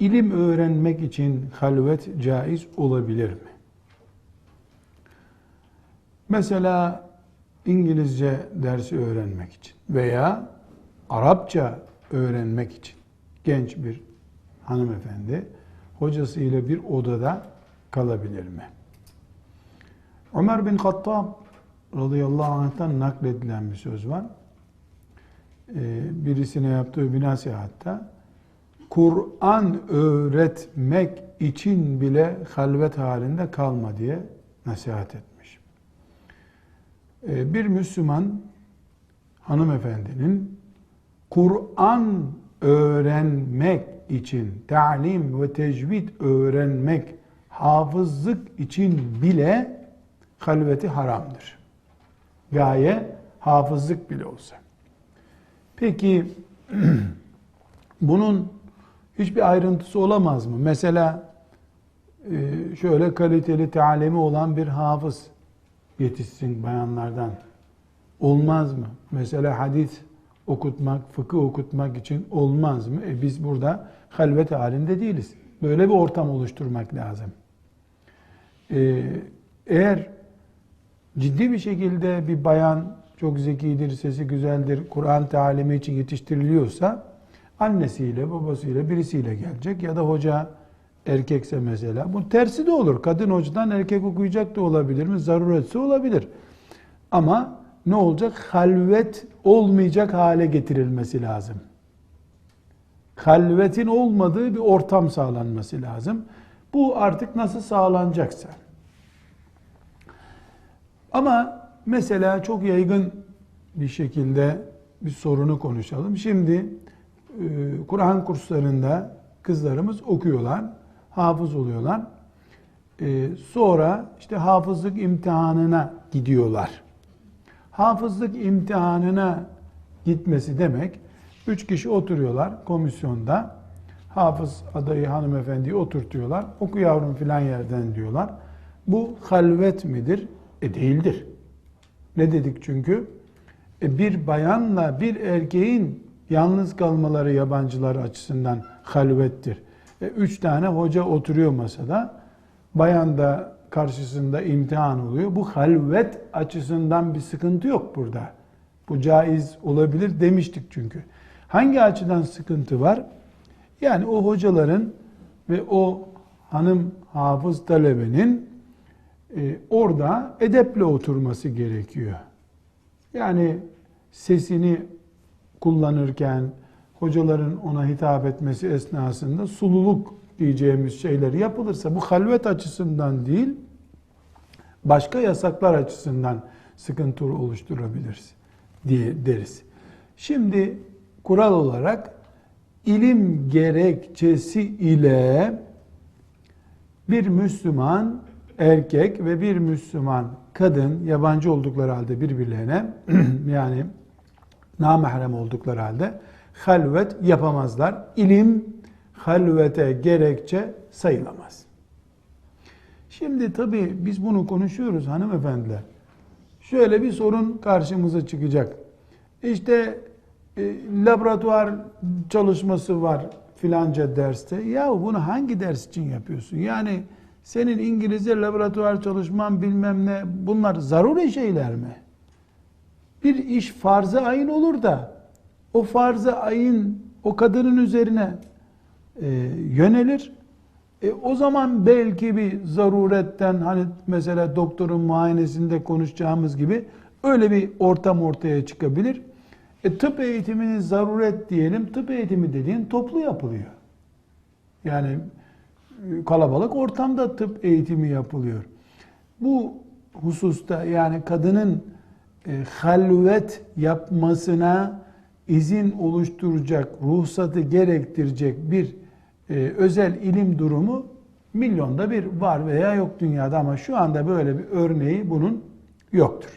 İlim öğrenmek için halvet caiz olabilir mi? Mesela İngilizce dersi öğrenmek için veya Arapça öğrenmek için genç bir hanımefendi hocasıyla bir odada kalabilir mi? Ömer bin Hattab radıyallahu anh'tan nakledilen bir söz var. Ee, birisine yaptığı bir nasihatta Kur'an öğretmek için bile halvet halinde kalma diye nasihat etmiş. Ee, bir Müslüman hanımefendinin Kur'an öğrenmek için, talim ve tecvid öğrenmek, hafızlık için bile halveti haramdır. Gaye hafızlık bile olsa. Peki bunun hiçbir ayrıntısı olamaz mı? Mesela e, şöyle kaliteli talimi olan bir hafız yetişsin bayanlardan. Olmaz mı? Mesela hadis okutmak, fıkıh okutmak için olmaz mı? E biz burada halvet halinde değiliz. Böyle bir ortam oluşturmak lazım. Ee, eğer ciddi bir şekilde bir bayan çok zekidir, sesi güzeldir, Kur'an talimi için yetiştiriliyorsa annesiyle, babasıyla, birisiyle gelecek ya da hoca erkekse mesela. Bu tersi de olur. Kadın hocadan erkek okuyacak da olabilir mi? Zaruretse olabilir. Ama ne olacak? Halvet olmayacak hale getirilmesi lazım. Halvetin olmadığı bir ortam sağlanması lazım. Bu artık nasıl sağlanacaksa. Ama mesela çok yaygın bir şekilde bir sorunu konuşalım. Şimdi Kur'an kurslarında kızlarımız okuyorlar, hafız oluyorlar. E, sonra işte hafızlık imtihanına gidiyorlar. Hafızlık imtihanına gitmesi demek, üç kişi oturuyorlar komisyonda, hafız adayı hanımefendiyi oturtuyorlar, oku yavrum filan yerden diyorlar. Bu halvet midir? E değildir. Ne dedik çünkü? E bir bayanla bir erkeğin yalnız kalmaları yabancılar açısından halvettir. E üç tane hoca oturuyor masada. Bayan da karşısında imtihan oluyor. Bu halvet açısından bir sıkıntı yok burada. Bu caiz olabilir demiştik çünkü. Hangi açıdan sıkıntı var? Yani o hocaların ve o hanım hafız talebenin e, orada edeple oturması gerekiyor. Yani sesini kullanırken hocaların ona hitap etmesi esnasında sululuk diyeceğimiz şeyler yapılırsa bu halvet açısından değil başka yasaklar açısından sıkıntı oluşturabiliriz diye deriz. Şimdi kural olarak ilim gerekçesi ile bir Müslüman erkek ve bir Müslüman kadın yabancı oldukları halde birbirlerine yani namahrem oldukları halde halvet yapamazlar. İlim halvete gerekçe sayılamaz. Şimdi tabii biz bunu konuşuyoruz hanımefendiler. Şöyle bir sorun karşımıza çıkacak. İşte e, laboratuvar çalışması var filanca derste. Ya bunu hangi ders için yapıyorsun? Yani senin İngilizce laboratuvar çalışman bilmem ne bunlar zaruri şeyler mi? Bir iş farz-ı ayın olur da o farz-ı ayın o kadının üzerine e, yönelir. E, o zaman belki bir zaruretten hani mesela doktorun muayenesinde konuşacağımız gibi öyle bir ortam ortaya çıkabilir. E, tıp eğitiminin zaruret diyelim. Tıp eğitimi dediğin toplu yapılıyor. Yani e, kalabalık ortamda tıp eğitimi yapılıyor. Bu hususta yani kadının e, halvet yapmasına izin oluşturacak, ruhsatı gerektirecek bir e, özel ilim durumu milyonda bir var veya yok dünyada ama şu anda böyle bir örneği bunun yoktur.